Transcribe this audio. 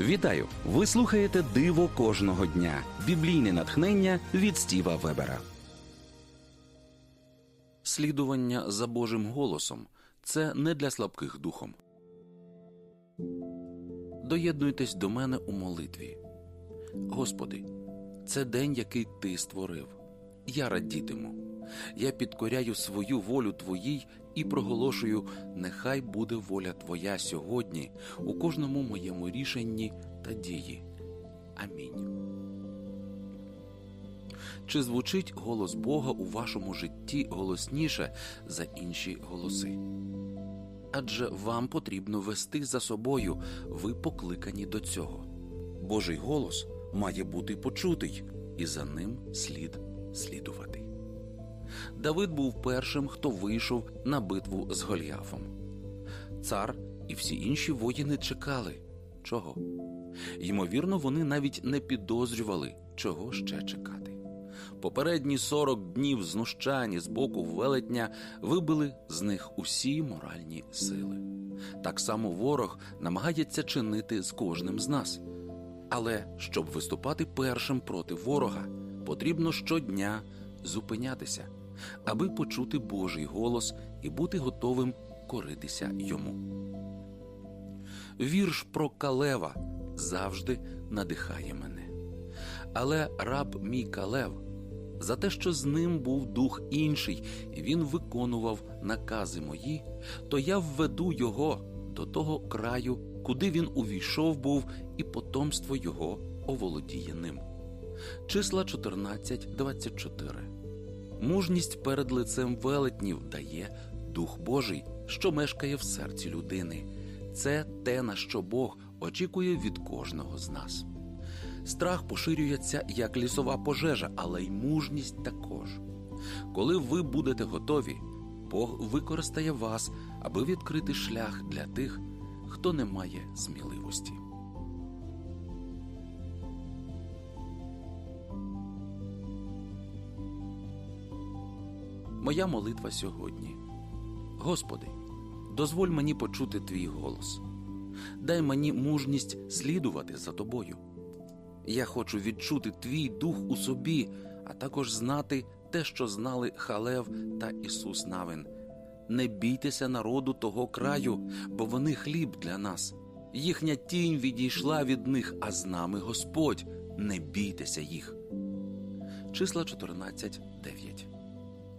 Вітаю! Ви слухаєте Диво кожного дня. Біблійне натхнення від Стіва Вебера. Слідування за Божим голосом це не для слабких духом. Доєднуйтесь до мене у молитві. Господи, це день, який Ти створив. Я радітиму. Я підкоряю свою волю Твоїй і проголошую, нехай буде воля Твоя сьогодні у кожному моєму рішенні та дії. Амінь. Чи звучить голос Бога у вашому житті голосніше за інші голоси? Адже вам потрібно вести за собою, ви покликані до цього. Божий голос має бути почутий, і за ним слід слідувати. Давид був першим, хто вийшов на битву з Голіафом. Цар і всі інші воїни чекали. Чого? Ймовірно, вони навіть не підозрювали, чого ще чекати. Попередні 40 днів знущання з боку велетня вибили з них усі моральні сили. Так само ворог намагається чинити з кожним з нас. Але щоб виступати першим проти ворога, потрібно щодня зупинятися, аби почути Божий голос і бути готовим коритися йому. Вірш про Калева завжди надихає мене. Але раб мій Калев за те, що з ним був дух інший, і він виконував накази мої, то я введу його до того краю, куди він увійшов був, і потомство його оволодіє ним. Числа 14.24 Мужність перед лицем велетнів дає Дух Божий, що мешкає в серці людини. Це те, на що Бог очікує від кожного з нас. Страх поширюється як лісова пожежа, але й мужність також. Коли ви будете готові, Бог використає вас, аби відкрити шлях для тих, хто не має сміливості. Моя молитва сьогодні. Господи, дозволь мені почути твій голос. Дай мені мужність слідувати за тобою. Я хочу відчути твій дух у собі, а також знати те, що знали Халев та Ісус Навин. Не бійтеся народу того краю, бо вони хліб для нас. Їхня тінь відійшла від них, а з нами Господь. Не бійтеся їх. Числа 14.9